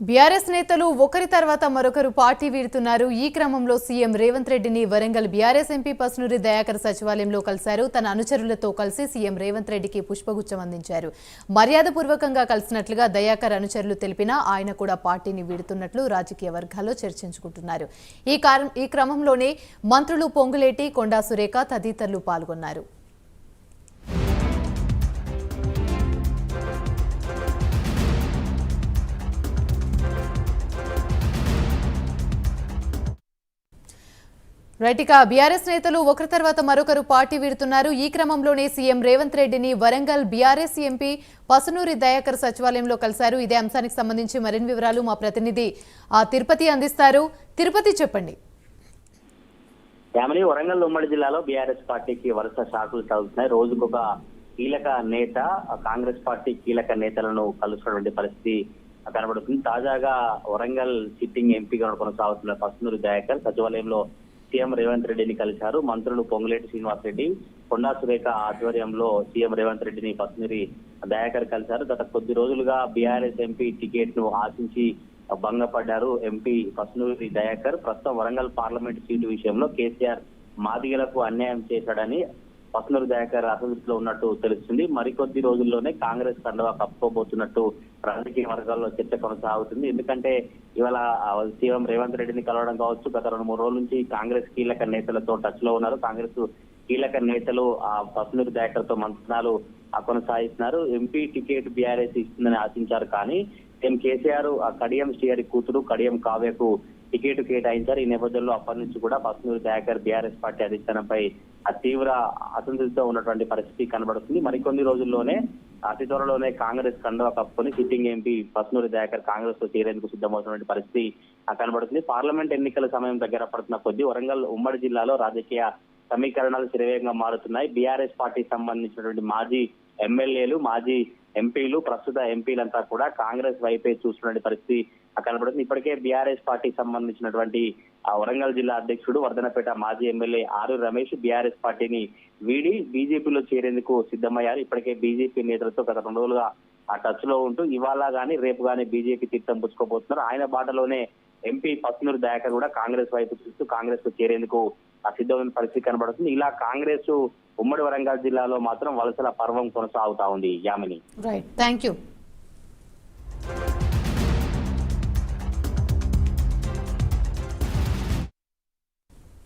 BRS నేతలు ఒకరి తర్వాత మరొకరు పార్టీ వీడుతున్నారు. ఈ క్రమంలో సీఎం రేవంత్ రెడ్డిని వరంగల్ బీఆర్ఎస్ ఎంపీ పసునూరి దయాకర్ సచివాలయంలో కలిశారు. తన అనుచరులతో కలిసి సీఎం రేవంత్ రెడ్డికి పుష్పగుచ్చం అందించారు. మర్యాదపూర్వకంగా కలిసినట్లుగా దయాకర్ అనుచరులు తెలిపినా ఆయన కూడా పార్టీని వీడుతున్నట్లు రాజకీయ వర్గాల్లో చర్చించుకుంటున్నారు. ఈ ఈ క్రమంలోనే మంత్రులు పొంగులేటి కొండా సురేఖ తదితరులు పాల్గొన్నారు. రైట్ ఇక బీఆర్ఎస్ నేతలు ఒకరి తర్వాత మరొకరు పార్టీ వీడుతున్నారు. ఈ క్రమంలోనే సీఎం రేవంత్ రెడ్డిని వరంగల్ బీఆర్ఎస్ ఎంపీ పసునూరి దయాకర్ సచివాలయంలో కలిశారు. ఇదే అంశానికి సంబంధించి మరిన్ని వివరాలు మా ప్రతినిధి ఆ, తిరుపతి అందిస్తారు. తిరుపతి చెప్పండి. ఫ్యామిలీ వరంగల్ ఉమ్మడి జిల్లాలో బీఆర్ఎస్ పార్టీకి వరుస షాకులు తగులుతున్నాయి. రోజుకొక కీలక నేత కాంగ్రెస్ పార్టీ కీలక నేతలను కలుసుకున్నటువంటి పరిస్థితి కనబడుతుంది. తాజాగా వరంగల్ సిట్టింగ్ ఎంపీగా కొనసాగుతున్న పసునూరి దయాకర్ సచివాలయంలో సీఎం రేవంత్ రెడ్డిని కలిశారు. మంత్రులు పొంగులేటి శ్రీనివాస్ రెడ్డి కొండా సురేఖ ఆధ్వర్యంలో సీఎం రేవంత్ రెడ్డిని పసునూరి దయాకర్ కలిశారు. గత కొద్ది రోజులుగా బీఆర్ఎస్ ఎంపీ టికెట్ను ఆశించి భంగపడ్డారు ఎంపీ పసునూరి దయాకర్. ప్రస్తుతం వరంగల్ పార్లమెంట్ సీటు విషయంలో కేసీఆర్ మాదిగలకు అన్యాయం చేశాడని పసులూరు దయాకర్ అసంతృప్తిలో ఉన్నట్టు తెలుస్తుంది. మరికొద్ది రోజుల్లోనే కాంగ్రెస్ కండవా కప్పుకోబోతున్నట్టు రాజకీయ వర్గాల్లో చర్చ కొనసాగుతుంది. ఎందుకంటే ఇవాళ సీఎం రేవంత్ రెడ్డిని కలవడం కావచ్చు గత రెండు మూడు రోజుల నుంచి కాంగ్రెస్ కీలక నేతలతో టచ్లో ఉన్నారు. కాంగ్రెస్ కీలక నేతలు ఆ పసునూరి దయాకర్తో మంత్రాలు కొనసాగిస్తున్నారు. ఎంపీ టికెట్ బీఆర్ఎస్ ఇస్తుందని ఆశించారు కానీ సీఎం కేసీఆర్ ఆ కడియం శ్రీహరి కూతురు కడియం కావ్యకు టికెట్ కేటాయించారు. ఈ నేపథ్యంలో అప్పటి నుంచి కూడా పసునూరి దయాకర్ బీఆర్ఎస్ పార్టీ అధిష్టానంపై తీవ్ర అసంతృప్తితో ఉన్నటువంటి పరిస్థితి కనబడుతుంది. మరికొన్ని రోజుల్లోనే అతి త్వరలోనే కాంగ్రెస్ కండవ కప్పుకొని సిట్టింగ్ ఎంపీ పసునూరి దయాకర్ కాంగ్రెస్లో చేరేందుకు సిద్ధమవుతున్నటువంటి పరిస్థితి కనబడుతుంది. పార్లమెంట్ ఎన్నికల సమయం దగ్గర పడుతున్న కొద్దీ వరంగల్ ఉమ్మడి జిల్లాలో రాజకీయ సమీకరణాలు శరవేగంగా మారుతున్నాయి. బీఆర్ఎస్ పార్టీకి సంబంధించినటువంటి మాజీ ఎమ్మెల్యేలు మాజీ ఎంపీలు ప్రస్తుత ఎంపీలంతా కూడా కాంగ్రెస్ వైపే చూస్తున్న పరిస్థితి కనబడుతుంది. ఇప్పటికే బీఆర్ఎస్ పార్టీకి సంబంధించినటువంటి వరంగల్ జిల్లా అధ్యక్షుడు వర్ధనపేట మాజీ ఎమ్మెల్యే ఆరు రమేష్ బీఆర్ఎస్ పార్టీని వీడి బీజేపీలో చేరేందుకు సిద్ధమయ్యారు. ఇప్పటికే బీజేపీ నేతలతో గత రెండు రోజులుగా ఆ టచ్లో ఉంటూ ఇవాళ గానీ రేపు గానీ బీజేపీ తీర్థం పుచ్చుకోబోతున్నారు. ఆయన బాటలోనే ఎంపీ పత్నూరు దయాకర్ కూడా కాంగ్రెస్ వైపు చూస్తూ కాంగ్రెస్కు చేరేందుకు సిద్ధమైన పరిస్థితి కనబడుతుంది. ఇలా కాంగ్రెస్ ఉమ్మడి వరంగల్ జిల్లాలో మాత్రం వలసల పర్వం కొనసాగుతా ఉంది యామిని. Right thank you